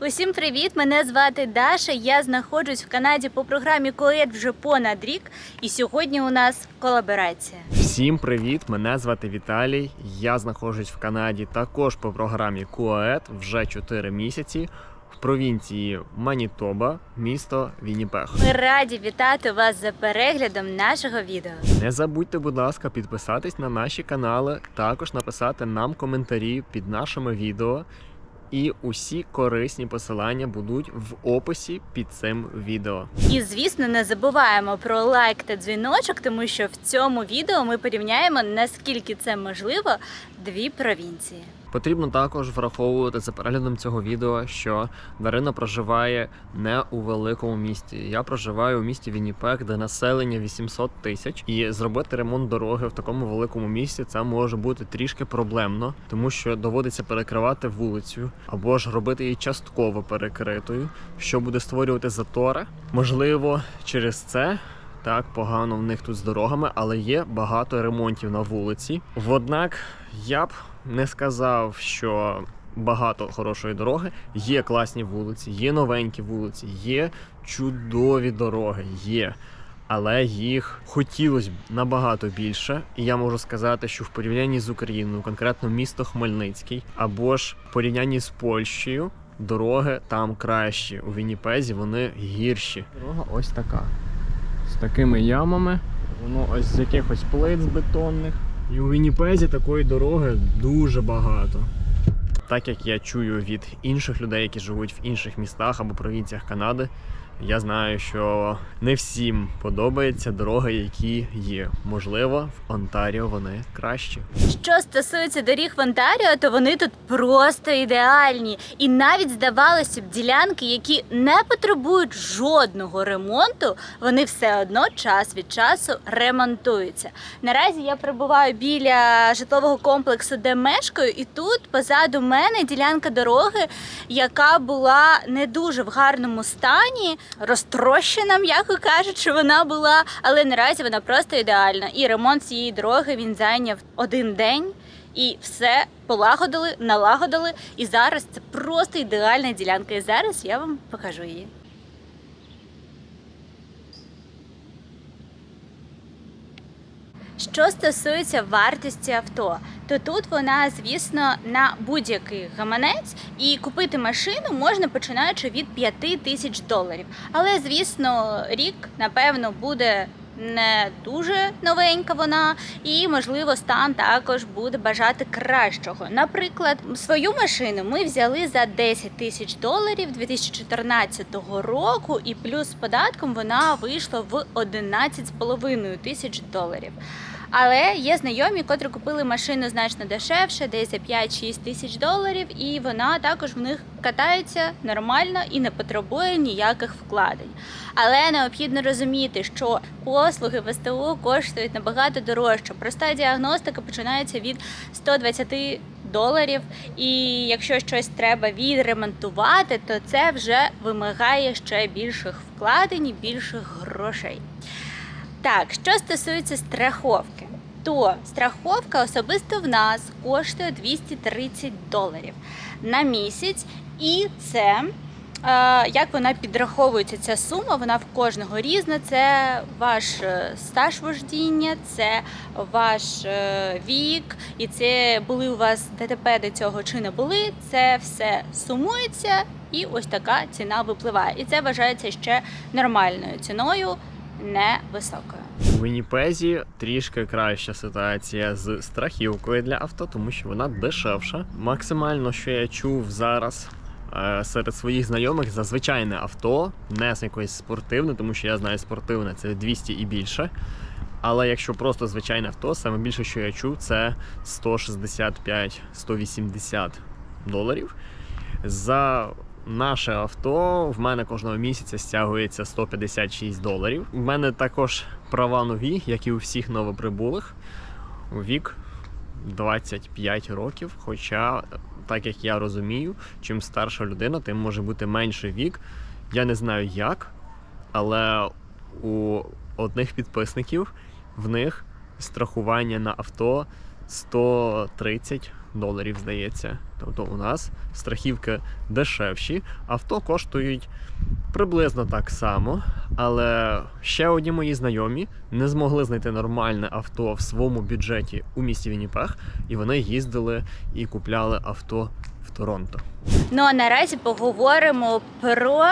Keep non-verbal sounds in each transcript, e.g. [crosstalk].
Усім привіт! Мене звати Даша. Я знаходжусь в Канаді по програмі Коет вже понад рік. І сьогодні у нас колаборація. Всім привіт! Мене звати Віталій. Я знаходжусь в Канаді також по програмі КУАЕТ вже 4 місяці в провінції Манітоба, місто Вінніпех. Ми раді вітати вас за переглядом нашого відео. Не забудьте, будь ласка, підписатись на наші канали, також написати нам коментарі під нашими відео. І усі корисні посилання будуть в описі під цим відео. І звісно, не забуваємо про лайк та дзвіночок, тому що в цьому відео ми порівняємо наскільки це можливо дві провінції. Потрібно також враховувати за переглядом цього відео, що Дарина проживає не у великому місті. Я проживаю у місті Вінніпек, де населення 800 тисяч, і зробити ремонт дороги в такому великому місті це може бути трішки проблемно, тому що доводиться перекривати вулицю або ж робити її частково перекритою, що буде створювати затори. Можливо, через це так, погано в них тут з дорогами, але є багато ремонтів на вулиці. Однак я б не сказав, що багато хорошої дороги. Є класні вулиці, є новенькі вулиці, є чудові дороги, є. Але їх хотілося б набагато більше. І я можу сказати, що в порівнянні з Україною, конкретно місто Хмельницький, або ж в порівнянні з Польщею, дороги там кращі. У Вінніпезі вони гірші. Дорога ось така з такими ямами. Воно ось з якихось плит з бетонних. І у Вінніпезі такої дороги дуже багато. Так як я чую від інших людей, які живуть в інших містах або провінціях Канади, я знаю, що не всім подобаються дороги, які є. Можливо, в Онтаріо вони кращі. Що стосується доріг в Онтаріо, то вони тут просто ідеальні. І навіть здавалося б, ділянки, які не потребують жодного ремонту, вони все одно час від часу ремонтуються. Наразі я перебуваю біля житлового комплексу, де мешкаю, і тут позаду мене ділянка дороги, яка була не дуже в гарному стані, розтрощена, м'яко кажучи, вона була, але наразі вона просто ідеальна. І ремонт цієї дороги він зайняв один день. І все полагодили, налагодили. І зараз це просто ідеальна ділянка. І зараз я вам покажу її. Що стосується вартості авто, то тут вона, звісно, на будь-який гаманець, і купити машину можна починаючи від 5 тисяч доларів. Але, звісно, рік, напевно, буде не дуже новенька вона, і можливо стан також буде бажати кращого. Наприклад, свою машину ми взяли за 10 тисяч доларів 2014 року, і плюс податком вона вийшла в 11,5 тисяч доларів. Але є знайомі, котрі купили машину значно дешевше, десь за 5-6 тисяч доларів, і вона також в них катається нормально і не потребує ніяких вкладень. Але необхідно розуміти, що послуги в СТО коштують набагато дорожче. Проста діагностика починається від 120 доларів. І якщо щось треба відремонтувати, то це вже вимагає ще більших вкладень і більших грошей. Так, що стосується страховки, то страховка особисто в нас коштує 230 доларів на місяць, і це. е, Як вона підраховується ця сума? Вона в кожного різна. Це ваш е, стаж вождіння, це ваш е, вік, і це були у вас ДТП до цього чи не були. Це все сумується, і ось така ціна випливає. І це вважається ще нормальною ціною, невисокою. У Вінніпезі трішки краща ситуація з страхівкою для авто, тому що вона дешевша. Максимально, що я чув зараз е, серед своїх знайомих, за звичайне авто, не з якоїсь спортивне, тому що я знаю спортивне це 200 і більше. Але якщо просто звичайне авто, саме більше, що я чув, це 165-180 доларів. За наше авто в мене кожного місяця стягується 156 доларів. У мене також права нові, як і у всіх новоприбулих. Вік 25 років. Хоча, так як я розумію, чим старша людина, тим може бути менший вік. Я не знаю як, але у одних підписників в них страхування на авто 130 доларів, здається. Тобто у нас страхівки дешевші, авто коштують приблизно так само. Але ще одні мої знайомі не змогли знайти нормальне авто в своєму бюджеті у місті Вінніпех, і вони їздили і купляли авто в Торонто. Ну а наразі поговоримо про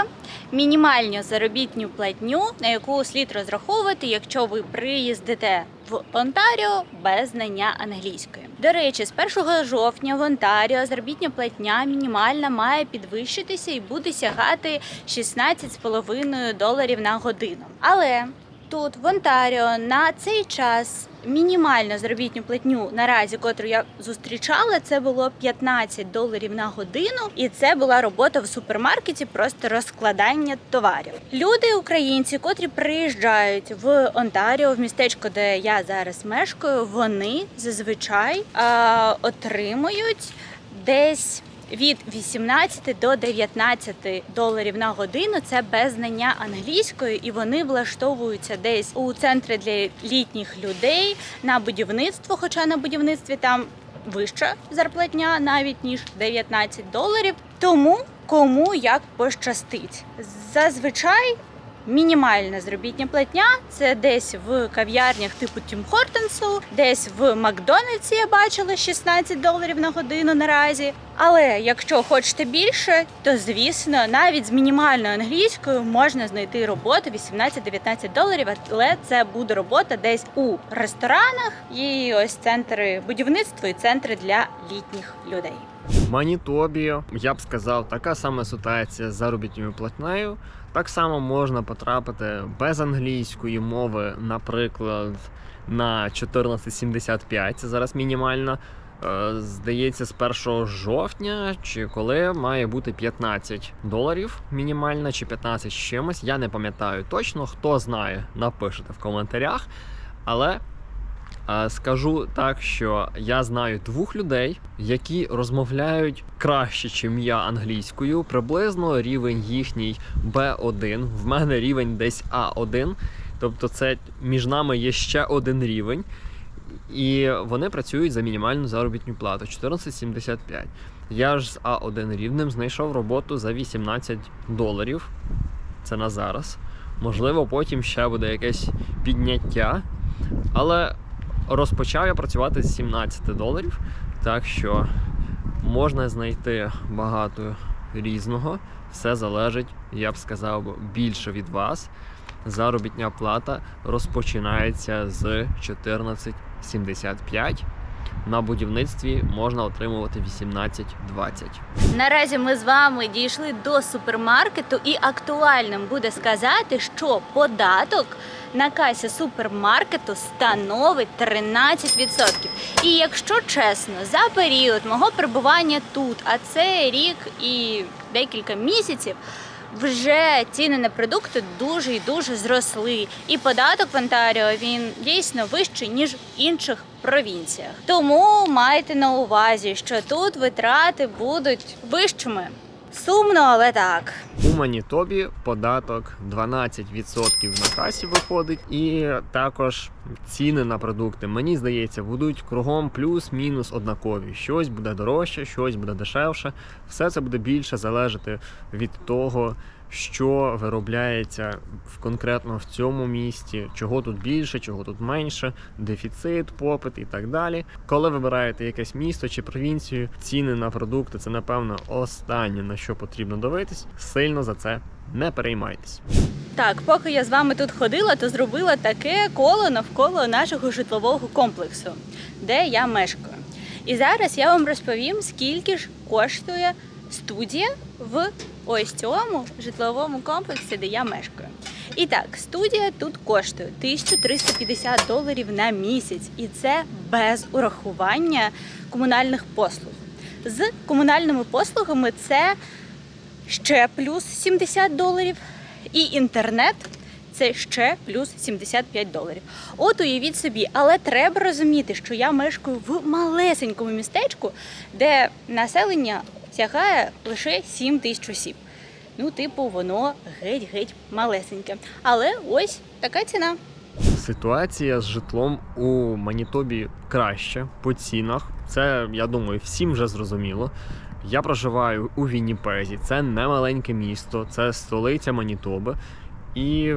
мінімальну заробітню платню, на яку слід розраховувати, якщо ви приїздите в Онтаріо без знання англійської. До речі, з 1 жовтня в Онтаріо заробітня платня мінімальна має підвищитися і буде сягати 16,5 доларів на годину. Але тут в Онтаріо на цей час мінімальну заробітну платню наразі, котру я зустрічала, це було 15 доларів на годину, і це була робота в супермаркеті, просто розкладання товарів. Люди, українці, котрі приїжджають в Онтаріо, в містечко, де я зараз мешкаю, вони зазвичай е, отримують десь. Від 18 до 19 доларів на годину це без знання англійської, і вони влаштовуються десь у центри для літніх людей на будівництво. Хоча на будівництві там вища зарплатня навіть ніж 19 доларів. Тому кому як пощастить. Зазвичай мінімальна заробітня платня це десь в кав'ярнях типу Тім Хортенсу, десь в Макдональдсі я бачила 16 доларів на годину наразі. Але якщо хочете більше, то звісно, навіть з мінімальною англійською можна знайти роботу 18-19 доларів, але це буде робота десь у ресторанах і ось центри будівництва і центри для літніх людей. Манітобі, я б сказав, така сама ситуація з заробітною платнею. Так само можна потрапити без англійської мови, наприклад, на 14,75. Це зараз мінімальна. Е, Здається, з 1 жовтня чи коли має бути 15 доларів мінімальна, чи 15 з чимось. Я не пам'ятаю точно. Хто знає, напишете в коментарях. Але Скажу так, що я знаю двох людей, які розмовляють краще, ніж я англійською. Приблизно рівень їхній B1. В мене рівень десь А1. Тобто, це між нами є ще один рівень. І вони працюють за мінімальну заробітну плату 14,75. Я ж з А1 рівнем знайшов роботу за 18 доларів. Це на зараз. Можливо, потім ще буде якесь підняття. Але розпочав я працювати з 17 доларів, так що можна знайти багато різного. Все залежить, я б сказав, більше від вас. Заробітня плата розпочинається з 14,75. На будівництві можна отримувати 18-20. Наразі ми з вами дійшли до супермаркету, і актуальним буде сказати, що податок на касі супермаркету становить 13%. І якщо чесно, за період мого перебування тут, а це рік і декілька місяців. Вже ціни на продукти дуже і дуже зросли, і податок в Онтаріо він дійсно вищий ніж в інших провінціях. Тому майте на увазі, що тут витрати будуть вищими. Сумно, але так. У Манітобі податок 12% на касі виходить, і також ціни на продукти, мені здається, будуть кругом плюс-мінус однакові. Щось буде дорожче, щось буде дешевше. Все це буде більше залежати від того, що виробляється в конкретно в цьому місті, чого тут більше, чого тут менше, дефіцит, попит і так далі. Коли вибираєте якесь місто чи провінцію, ціни на продукти це напевно останнє на що потрібно дивитись. Сильно за це не переймайтесь. Так, поки я з вами тут ходила, то зробила таке коло навколо нашого житлового комплексу, де я мешкаю. І зараз я вам розповім, скільки ж коштує студія в ось цьому житловому комплексі, де я мешкаю. І так, студія тут коштує 1350 доларів на місяць, і це без урахування комунальних послуг. З комунальними послугами це ще плюс 70 доларів. І інтернет це ще плюс 75 доларів. От уявіть собі, але треба розуміти, що я мешкаю в малесенькому містечку, де населення сягає лише 7 тисяч осіб. Ну, типу, воно геть-геть малесеньке. Але ось така ціна. Ситуація з житлом у Манітобі краще по цінах. Це, я думаю, всім вже зрозуміло. Я проживаю у Вінніпезі. Це не маленьке місто, це столиця Манітоби. І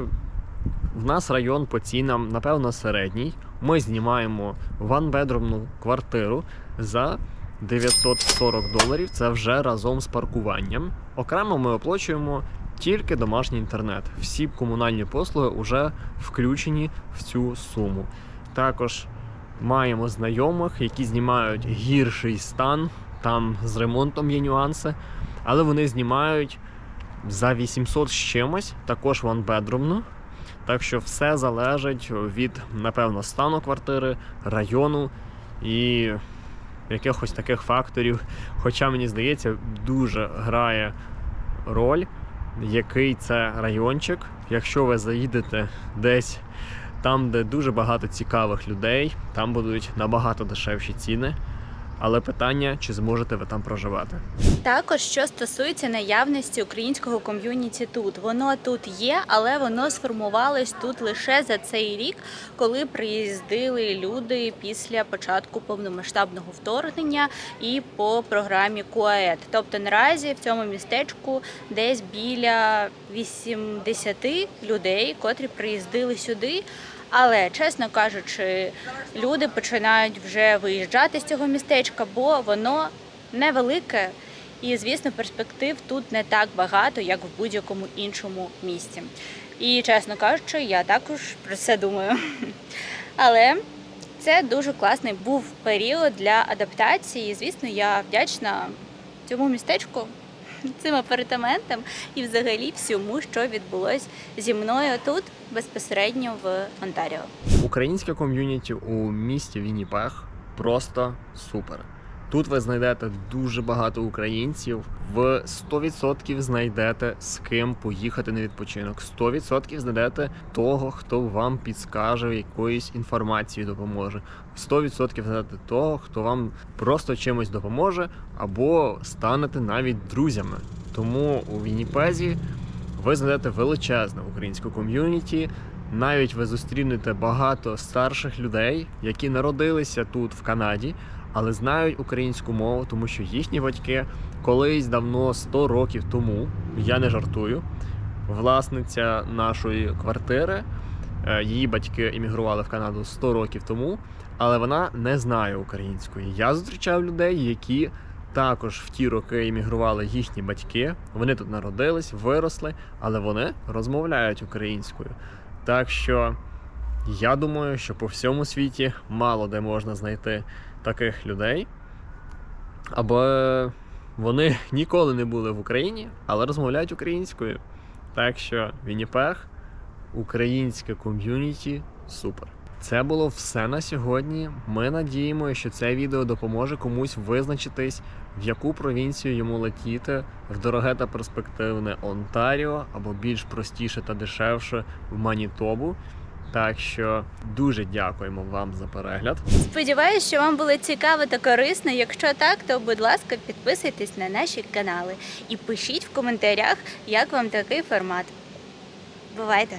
в нас район по цінам, напевно, середній. Ми знімаємо ванбедромну квартиру за 940 доларів. Це вже разом з паркуванням. Окремо ми оплачуємо тільки домашній інтернет. Всі комунальні послуги вже включені в цю суму. Також маємо знайомих, які знімають гірший стан. Там з ремонтом є нюанси, але вони знімають за 800 з чимось, також ванбедромну. Так що все залежить від, напевно, стану квартири, району і якихось таких факторів. Хоча мені здається, дуже грає роль, який це райончик. Якщо ви заїдете десь там, де дуже багато цікавих людей, там будуть набагато дешевші ціни. Але питання, чи зможете ви там проживати? Також що стосується наявності українського ком'юніті тут, воно тут є, але воно сформувалось тут лише за цей рік, коли приїздили люди після початку повномасштабного вторгнення і по програмі КУАЕД. Тобто наразі в цьому містечку десь біля 80 людей, котрі приїздили сюди. Але, чесно кажучи, люди починають вже виїжджати з цього містечка, бо воно невелике. І, звісно, перспектив тут не так багато, як в будь-якому іншому місці. І, чесно кажучи, я також про це думаю. [laughs] Але це дуже класний був період для адаптації. І, звісно, я вдячна цьому містечку, цим апартаментам і взагалі всьому, що відбулось зі мною тут безпосередньо в Онтаріо. Українське ком'юніті у місті Вінніпех просто супер. Тут ви знайдете дуже багато українців. Ви 100% знайдете з ким поїхати на відпочинок. 100% знайдете того, хто вам підскаже якоюсь інформацією допоможе. 100% знайдете того, хто вам просто чимось допоможе, або станете навіть друзями. Тому у Вінніпезі ви знайдете величезне українське ком'юніті. Навіть ви зустрінете багато старших людей, які народилися тут в Канаді, але знають українську мову, тому що їхні батьки колись давно 100 років тому, я не жартую, власниця нашої квартири, е, її батьки іммігрували в Канаду 100 років тому, але вона не знає української. Я зустрічав людей, які також в ті роки іммігрували їхні батьки. Вони тут народились, виросли, але вони розмовляють українською. Так що я думаю, що по всьому світі мало де можна знайти таких людей, або вони [laughs] ніколи не були в Україні, але розмовляють українською. Так що Вінніпег, українське ком'юніті супер. Це було все на сьогодні. Ми надіємося, що це відео допоможе комусь визначитись, в яку провінцію йому летіти, в дороге та перспективне Онтаріо, або більш простіше та дешевше в Манітобу. Так що дуже дякуємо вам за перегляд. Сподіваюсь, що вам було цікаво та корисно. Якщо так, то будь ласка, підписуйтесь на наші канали і пишіть в коментарях, як вам такий формат. Бувайте!